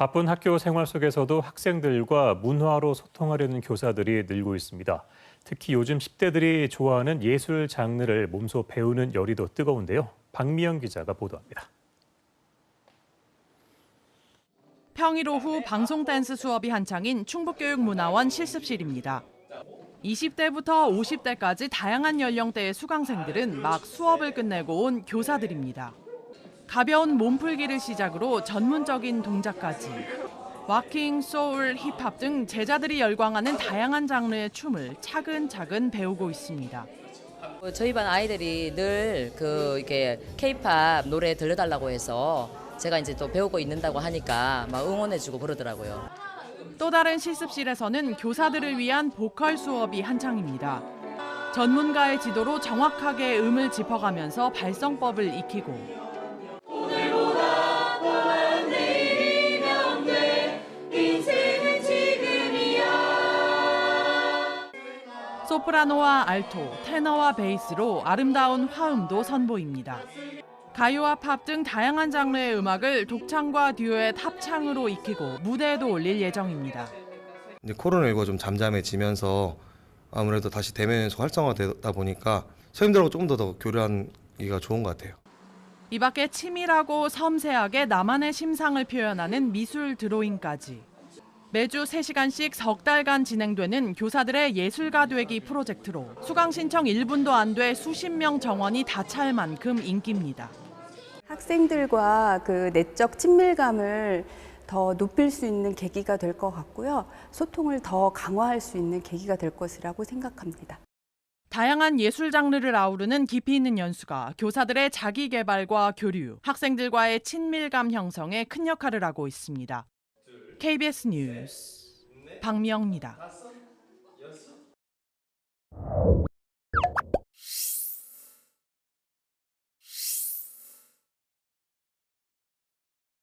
바쁜 학교 생활 속에서도 학생들과 문화로 소통하려는 교사들이 늘고 있습니다. 특히 요즘 10대들이 좋아하는 예술 장르를 몸소 배우는 열의도 뜨거운데요. 박미영 기자가 보도합니다. 평일 오후 방송 댄스 수업이 한창인 충북교육문화원 실습실입니다. 20대부터 50대까지 다양한 연령대의 수강생들은 막 수업을 끝내고 온 교사들입니다. 가벼운 몸풀기를 시작으로 전문적인 동작까지 와킹, 소울, 힙합 등 제자들이 열광하는 다양한 장르의 춤을 차근차근 배우고 있습니다. 그 저희 반 아이들이 늘 그 이렇게 케이팝 노래 들려달라고 해서 제가 이제 또 배우고 있는다고 하니까 막 응원해주고 그러더라고요. 또 다른 실습실에서는 교사들을 위한 보컬 수업이 한창입니다. 전문가의 지도로 정확하게 음을 짚어가면서 발성법을 익히고 소프라노와 알토, 테너와 베이스로 아름다운 화음도 선보입니다. 가요와 팝 등 다양한 장르의 음악을 독창과 듀엣 합창으로 익히고 무대에도 올릴 예정입니다. 이제 코로나19가 좀 잠잠해지면서 아무래도 다시 대면에서 활성화되다 보니까 선생님들하고 조금 더, 더 교류하기가 좋은 것 같아요. 이 밖에 치밀하고 섬세하게 나만의 심상을 표현하는 미술 드로잉까지. 매주 3시간씩 석 달간 진행되는 교사들의 예술가 되기 프로젝트로 수강 신청 1분도 안 돼 수십 명 정원이 다 찰 만큼 인기입니다. 학생들과 그 내적 친밀감을 더 높일 수 있는 계기가 될 것 같고요. 소통을 더 강화할 수 있는 계기가 될 것이라고 생각합니다. 다양한 예술 장르를 아우르는 깊이 있는 연수가 교사들의 자기 개발과 교류, 학생들과의 친밀감 형성에 큰 역할을 하고 있습니다. KBS 뉴스 박미영입니다.